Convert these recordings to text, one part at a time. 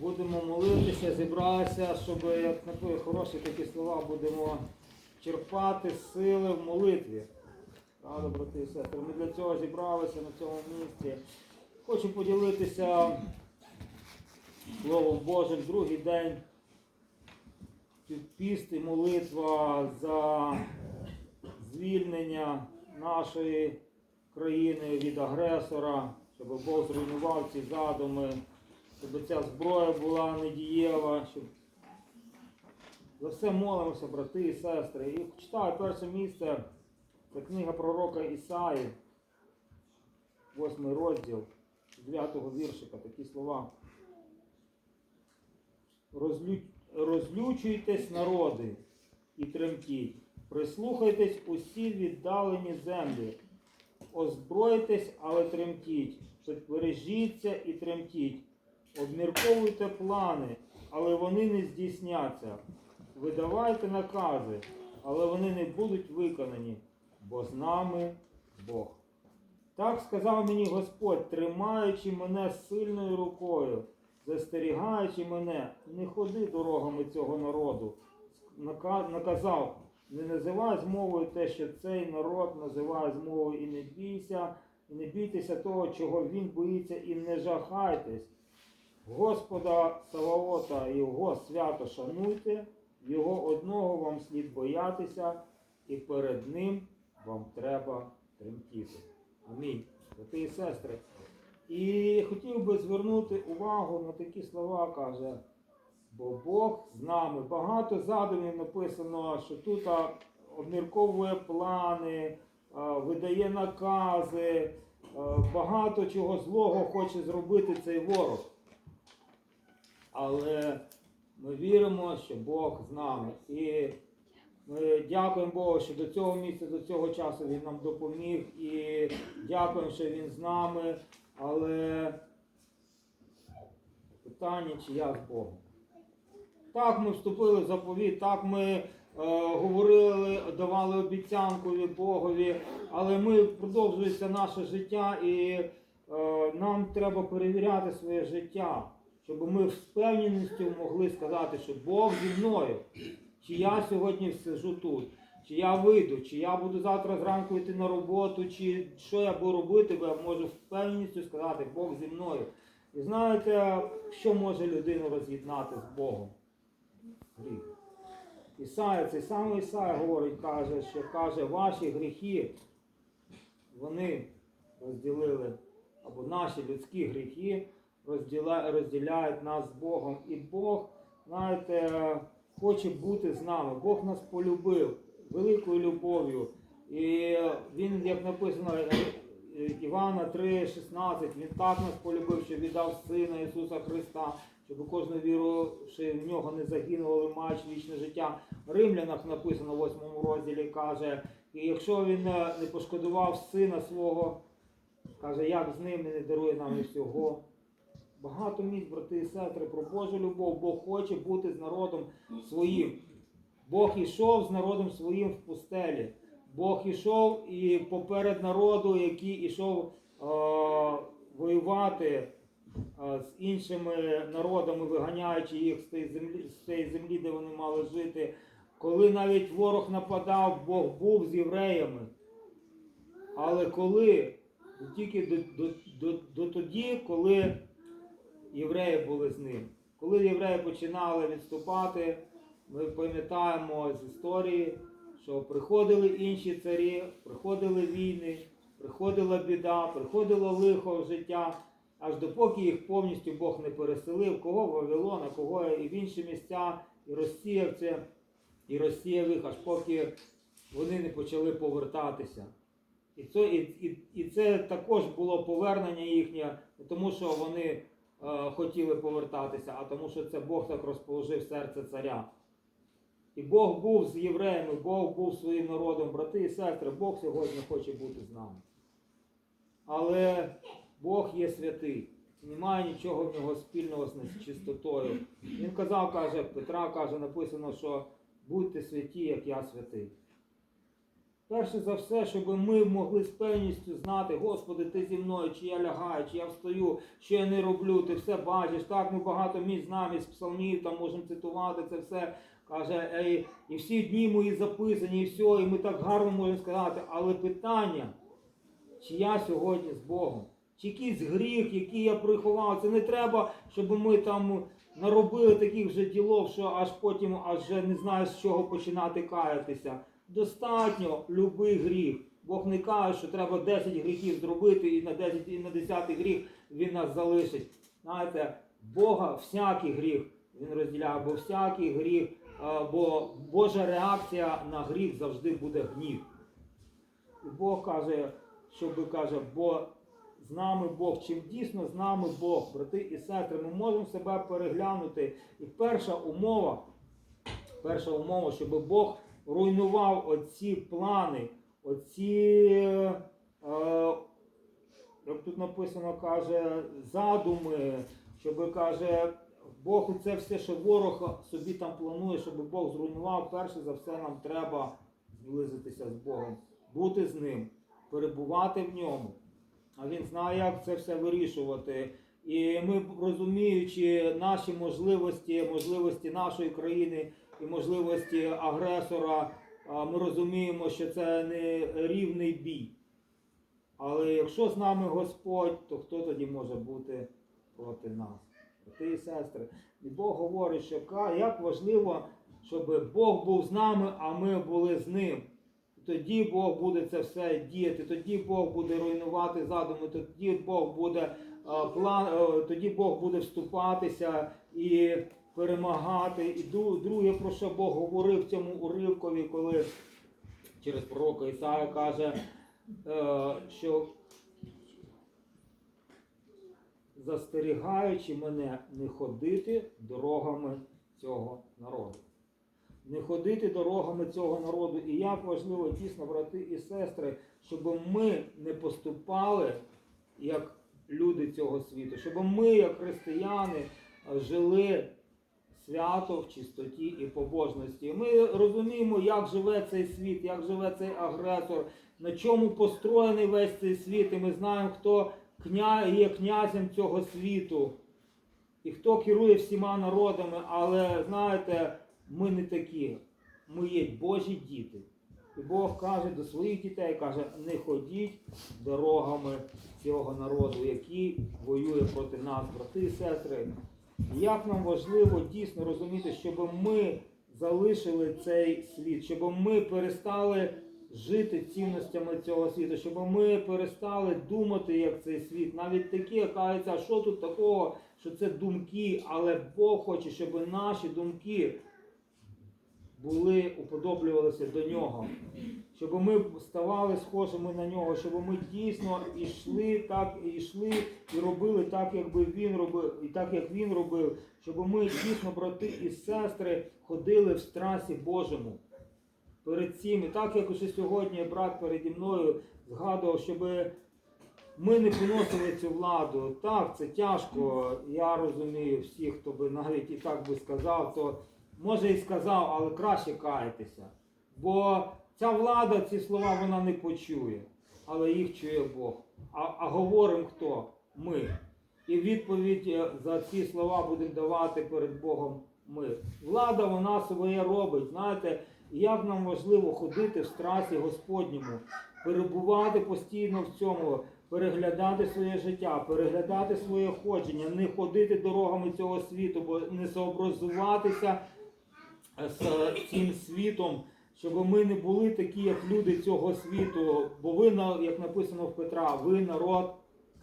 Будемо молитися, зібратися, щоб, як написано, хороші такі слова, будемо черпати сили в молитві. Правда, брати і сестри, ми для цього зібралися на цьому місці. Хочу поділитися Словом Божим другий день. Піст і молитва за звільнення нашої країни від агресора, щоб Бог зруйнував ці задуми, щоб ця зброя була недієва, щоб за все молимося, брати і сестри. І читаю перше місце, це книга пророка Ісаї, восьмий розділ, з 9 віршика, такі слова. Розлю... Розлючуйтесь, народи, і тремтіть. Прислухайтесь усі віддалені землі. Озбройтесь, але тремтіть. Бережіться і тремтіть. Обмірковуйте плани, але вони не здійсняться. Видавайте накази, але вони не будуть виконані, бо з нами Бог. Так сказав мені Господь, тримаючи мене сильною рукою, застерігаючи мене, не ходи дорогами цього народу. Наказав, не називай змовою те, що цей народ називає змовою, і не бійся, і не бійтеся того, чого він боїться, і не жахайтесь. Господа Саваота, Його свято шануйте, Його одного вам слід боятися, і перед Ним вам треба тремтіти. Амінь. Брати і сестри. І хотів би звернути увагу на такі слова, каже, бо Бог з нами. Багато задумів написано, що тут обмірковує плани, видає накази, багато чого злого хоче зробити цей ворог. Але ми віримо, що Бог з нами. І ми дякуємо Богу, що до цього місця, до цього часу Він нам допоміг. І дякуємо, що Він з нами. Але питання, чи я з Богом. Так ми вступили в заповіт, так ми е, говорили, давали обіцянку Богові, але ми продовжується наше життя і е, нам треба перевіряти своє життя, щоб ми з впевненістю могли сказати, що Бог зі мною. Чи я сьогодні сижу тут, чи я вийду, чи я буду завтра зранку йти на роботу, чи що я буду робити, бо я можу з впевненістю сказати, Бог зі мною. І знаєте, що може людину роз'єднати з Богом? Гріх. Ісая, цей самий Ісая говорить, каже, що каже, ваші гріхи, вони розділили, або наші людські гріхи розділяють нас з Богом. І Бог, знаєте, хоче бути з нами. Бог нас полюбив великою любов'ю. І він, як написано Івана 3,16, він так нас полюбив, що віддав Сина Ісуса Христа, щоб кожен вірувавши в нього не загинув, але маючи вічне життя. В Римлянах написано в 8 розділі каже, і якщо він е, не пошкодував сина свого, каже, як з ним не дарує нам і всього. Багато місць, брати і сестри, про Божу любов. Бог хоче бути з народом своїм. Бог ішов з народом своїм в пустелі. Бог ішов і поперед народу, який ішов е, воювати з іншими народами, виганяючи їх з тієї землі, землі, де вони мали жити. Коли навіть ворог нападав, Бог був з євреями. Але коли тільки до, до, до, до тоді, коли євреї були з ним. Коли євреї починали відступати, ми пам'ятаємо з історії, що приходили інші царі, приходили війни, приходила біда, приходило лихо в життя, аж допоки їх повністю Бог не переселив, кого в Вавилон, а кого і в інші місця, і розсіяв це, і розсіяв їх, аж поки вони не почали повертатися. І це, і, і, і це також було повернення їхнє, не тому що вони е, хотіли повертатися, а тому що це Бог так розположив серце царя. І Бог був з євреями, Бог був своїм народом, брати і сестри, Бог сьогодні хоче бути з нами. Але Бог є святий. Немає нічого в нього спільного з нечистотою. Він казав, каже, Петра каже, написано, що будьте святі, як я святий. Перше за все, щоб ми могли з певністю знати, Господи, ти зі мною, чи я лягаю, чи я встаю, що я не роблю, ти все бачиш. Так, ми багато місць знаємо із псалмів, там можемо цитувати це все. Каже, «Ей, і всі дні мої записані, і все, і ми так гарно можемо сказати. Але питання, чи я сьогодні з Богом, якийсь гріх, який я приховав, це не треба, щоб ми там наробили таких вже ділов, що аж потім аж вже не знаєш, з чого починати каятися. Достатньо любий гріх. Бог не каже, що треба 10 гріхів зробити, і на 10 і на 10 гріх він нас залишить. Знаєте, Бога всякий гріх він розділяє, бо всякий гріх, бо Божа реакція на гріх завжди буде гнів. І Бог каже, щоб каже, бо з нами Бог, чим дійсно з нами Бог, брати і сестри, ми можемо себе переглянути. І перша умова, перша умова, щоб Бог руйнував оці плани, оці, е, як тут написано, каже, задуми, щоб каже, Бог це все, що ворог собі там планує, щоб Бог зруйнував, перше за все нам треба зблизитися з Богом, бути з ним, перебувати в ньому. А він знає, як це все вирішувати. І ми, розуміючи наші можливості, можливості нашої країни і можливості агресора, ми розуміємо, що це не рівний бій. Але якщо з нами Господь, то хто тоді може бути проти нас? Брати і сестри. І Бог говорить, що як важливо, щоб Бог був з нами, а ми були з ним. Тоді Бог буде це все діяти, тоді Бог буде руйнувати задуми, тоді Бог буде е, план, е, тоді Бог буде вступатися і перемагати. І друге, про що Бог говорив в цьому уривкові, коли через пророка Ісая каже, е, що застерігаючи мене не ходити дорогами цього народу. Не ходити дорогами цього народу. І як важливо, дійсно, брати і сестри, щоб ми не поступали як люди цього світу, щоб ми, як християни, жили свято в чистоті і побожності. Ми розуміємо, як живе цей світ, як живе цей агресор, на чому построєний весь цей світ, і ми знаємо, хто є князем цього світу і хто керує всіма народами, але знаєте, ми не такі. Ми є Божі діти. І Бог каже до своїх дітей, каже, не ходіть дорогами цього народу, який воює проти нас, брати і сестри. Як нам важливо дійсно розуміти, щоб ми залишили цей світ, щоб ми перестали жити цінностями цього світу, щоб ми перестали думати, як цей світ. Навіть такі кажуться, а що тут такого, що це думки, але Бог хоче, щоб наші думки були, уподоблювалися до нього. Щоб ми ставали схожими на нього, щоб ми дійсно йшли так і йшли і робили так, якби він робив, і так як він робив, щоб ми дійсно, брати і сестри, ходили в страсі Божому перед цим. І так як уже сьогодні брат переді мною згадував, щоб ми не поносили цю владу. Так, це тяжко. Я розумію всіх, хто би навіть і так би сказав, то може і сказав, але краще кайтеся. Бо ця влада, ці слова вона не почує, але їх чує Бог. А, а говоримо хто? Ми. І відповідь е, за ці слова будемо давати перед Богом ми. Влада вона своє робить. Знаєте, як нам важливо ходити в страсі Господньому, перебувати постійно в цьому, переглядати своє життя, переглядати своє ходження, не ходити дорогами цього світу, бо не сообразуватися з цим світом, щоб ми не були такі, як люди цього світу. Бо ви, як написано в Петра, ви народ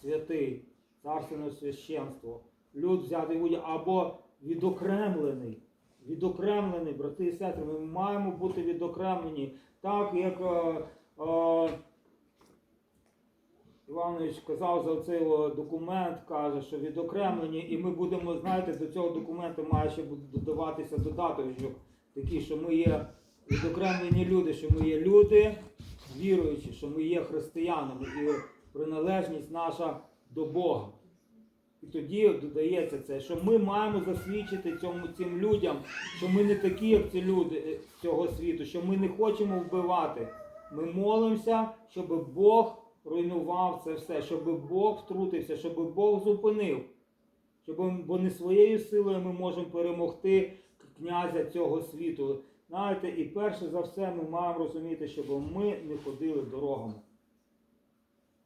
святий, царственне священство, люд взятий уділ, або відокремлений. Відокремлений, брати і сестри, ми маємо бути відокремлені, так як е, е, Іванович казав за цей документ, каже, що відокремлені, і ми будемо, знаєте, до цього документу має ще додаватися додаток, що такі, що ми є відокремлені люди, що ми є люди віруючі, що ми є християнами і приналежність наша до Бога. І тоді додається це, що ми маємо засвідчити цьому цим людям, що ми не такі, як ці люди е, цього світу, що ми не хочемо вбивати, Ми молимося, щоб Бог руйнував це все, щоб Бог втрутився, щоб Бог зупинив. Щоб, бо не своєю силою ми можемо перемогти князя цього світу. Знаєте, і перше за все ми маємо розуміти, щоб ми не ходили дорогами.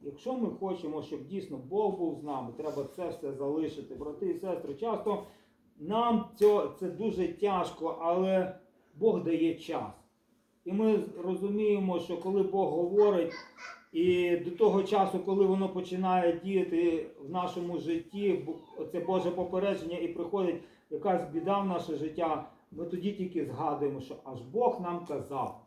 Якщо ми хочемо, щоб дійсно Бог був з нами, треба це все залишити. Брати і сестри, часто нам це, дуже тяжко, але Бог дає час. І ми розуміємо, що коли Бог говорить, і до того часу, коли воно починає діяти в нашому житті, це Боже попередження, і приходить якась біда в наше життя, ми тоді тільки згадуємо, що аж Бог нам казав.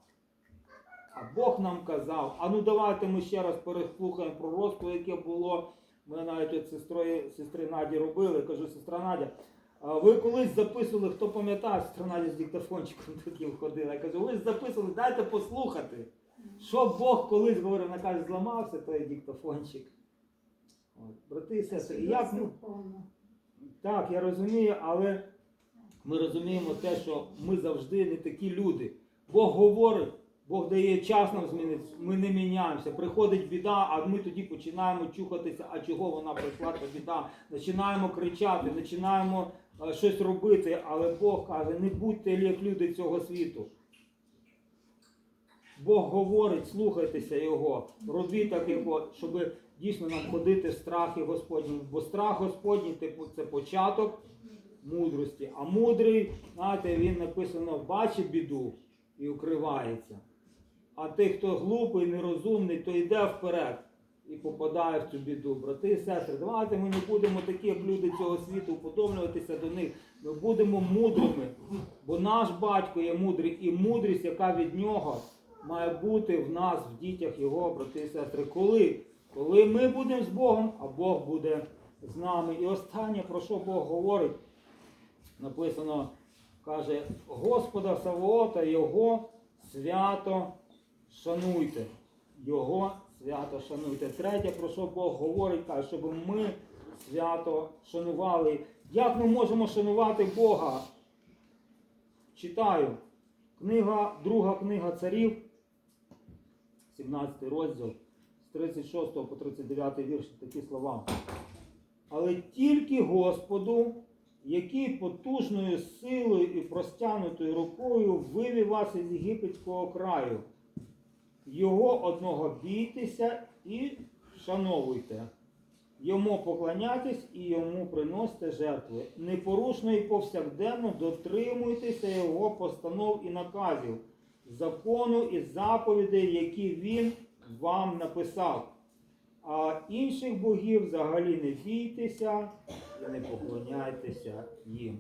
А Бог нам казав, а ну давайте ми ще раз переслухаємо пророцтво, яке було. Ми навіть от сестрою, сестри Наді робили. Кажу, сестра Надя, ви колись записували, хто пам'ятає, сестра Надя з диктофончиком таким ходила. Я кажу, ви ж записували, дайте послухати. Що Бог колись говорив, вона каже, зламався той диктофончик. От, брати і сестри, і як ми, так, я розумію, але ми розуміємо те, що ми завжди не такі люди. Бог говорить, Бог дає час нам змінитися, ми не міняємося. Приходить біда, а ми тоді починаємо чухатися, а чого вона прийшла, та біда. Починаємо кричати, починаємо е, щось робити, але Бог каже, не будьте як люди цього світу. Бог говорить, слухайтеся Його, робіть так Його, щоб дійсно нам ходити в страхі Господньому. Бо страх Господній типу, це початок мудрості. А мудрий, знаєте, він написано, бачить біду і укривається. А той, хто глупий, нерозумний, то йде вперед і попадає в цю біду. Брати і сестри, давайте ми не будемо такі, як люди цього світу, уподоблюватися до них. Ми будемо мудрими, бо наш батько є мудрий, і мудрість, яка від нього має бути в нас, в дітях його, брати і сестри. Коли? Коли ми будемо з Богом, а Бог буде з нами. І останнє, про що Бог говорить, написано, каже, Господа Савоота, Його свято шануйте. Його свято шануйте. Третє, про що Бог говорить, каже, щоб ми свято шанували. Як ми можемо шанувати Бога? Читаю. Книга, друга книга царів, 17 розділ, з 36 по 39 вірш, такі слова. Але тільки Господу, який потужною силою і простягнутою рукою вивів вас із єгипетського краю. Його одного бійтеся і вшановуйте. Йому поклоняйтесь і йому приносите жертви. Непорушно і повсякденно дотримуйтеся його постанов і наказів, закону і заповідей, які він вам написав. А інших богів взагалі не бійтеся і не поклоняйтеся їм.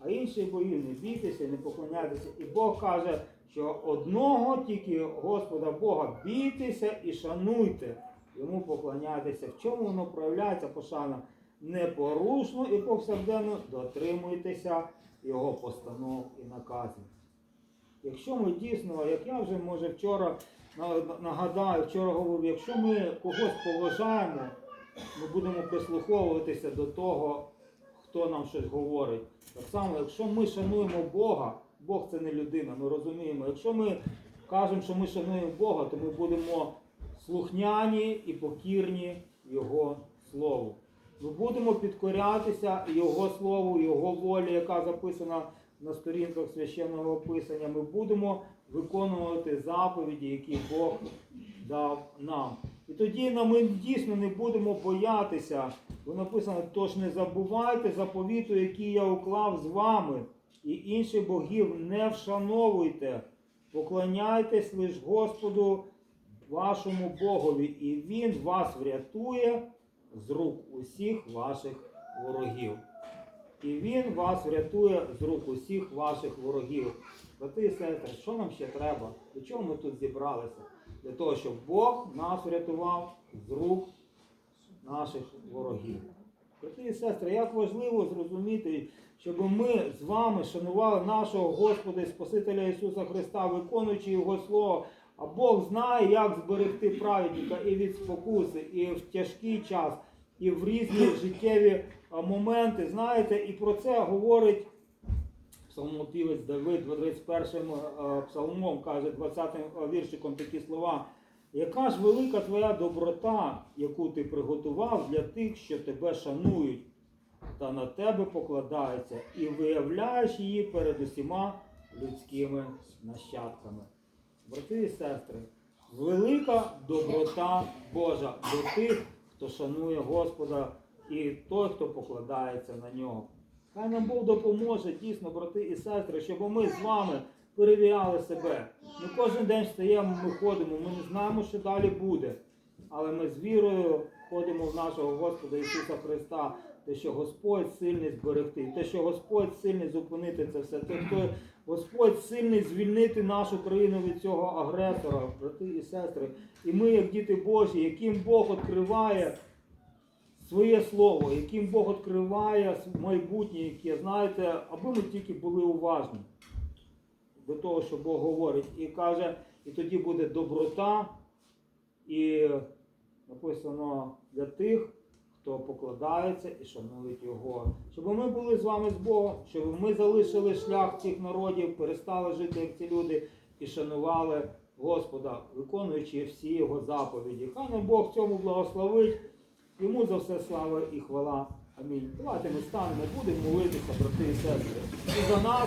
А інших богів не бійтеся і не поклоняйтеся. І Бог каже, що одного тільки Господа Бога бійтеся і шануйте. Йому поклоняйтеся. В чому воно проявляється пошана? Непорушно і повсякденно дотримуйтеся його постанов і наказів. Якщо ми дійсно, як я вже може вчора нагадаю, вчора говорив, якщо ми когось поважаємо, ми будемо прислуховуватися до того, хто нам щось говорить. Так само, якщо ми шануємо Бога, Бог це не людина, ми розуміємо. Якщо ми кажемо, що ми шануємо Бога, то ми будемо слухняні і покірні Його Слову. Ми будемо підкорятися Його Слову, Його волі, яка записана на сторінках священного писання. Ми будемо виконувати заповіді, які Бог дав нам. І тоді ми дійсно не будемо боятися, бо написано, тож не забувайте заповіту, який я уклав з вами, і інших богів не вшановуйте, поклоняйтесь лиш Господу вашому Богові, і Він вас врятує з рук усіх ваших ворогів. І Він вас врятує з рук усіх ваших ворогів. Брати і сестри, що нам ще треба? Для чого ми тут зібралися? Для того, щоб Бог нас врятував з рук наших ворогів. Брати і сестри, як важливо зрозуміти, щоб ми з вами шанували нашого Господа і Спасителя Ісуса Христа, виконуючи Його Слово. А Бог знає, як зберегти праведника і від спокуси, і в тяжкий час, і в різні життєві моменти. Знаєте, і про це говорить псалмопівець Давид 21 е, псалмом каже 20 віршиком такі слова. Яка ж велика твоя доброта, яку ти приготував для тих, що тебе шанують, та на тебе покладаються, і виявляєш її перед усіма людськими нащадками. Брати і сестри, велика доброта Божа до тих, хто шанує Господа і той, хто покладається на нього. Хай нам Бог допоможе, дійсно, брати і сестри, щоб ми з вами перевіряли себе. Ми кожен день встаємо, ми ходимо, ми не знаємо, що далі буде. Але ми з вірою ходимо в нашого Господа Ісуса Христа, те, що Господь сильний зберегти, те, що Господь сильний зупинити це все, те, Господь сильний звільнити нашу країну від цього агресора, брати і сестри. І ми, як діти Божі, яким Бог відкриває своє слово, яким Бог відкриває майбутнє, яке, знаєте, аби ми тільки були уважні до того, що Бог говорить. І каже, і тоді буде доброта, і написано для тих, хто покладається і шанують його. Щоб ми були з вами з Богом, щоб ми залишили шлях цих народів, перестали жити як ці люди і шанували Господа, виконуючи всі його заповіді. Хай нам Бог цьому благословить. Йому за все слава і хвала. Амінь. Давайте ми станемо, будемо молитися, брати і сестри. І за нас,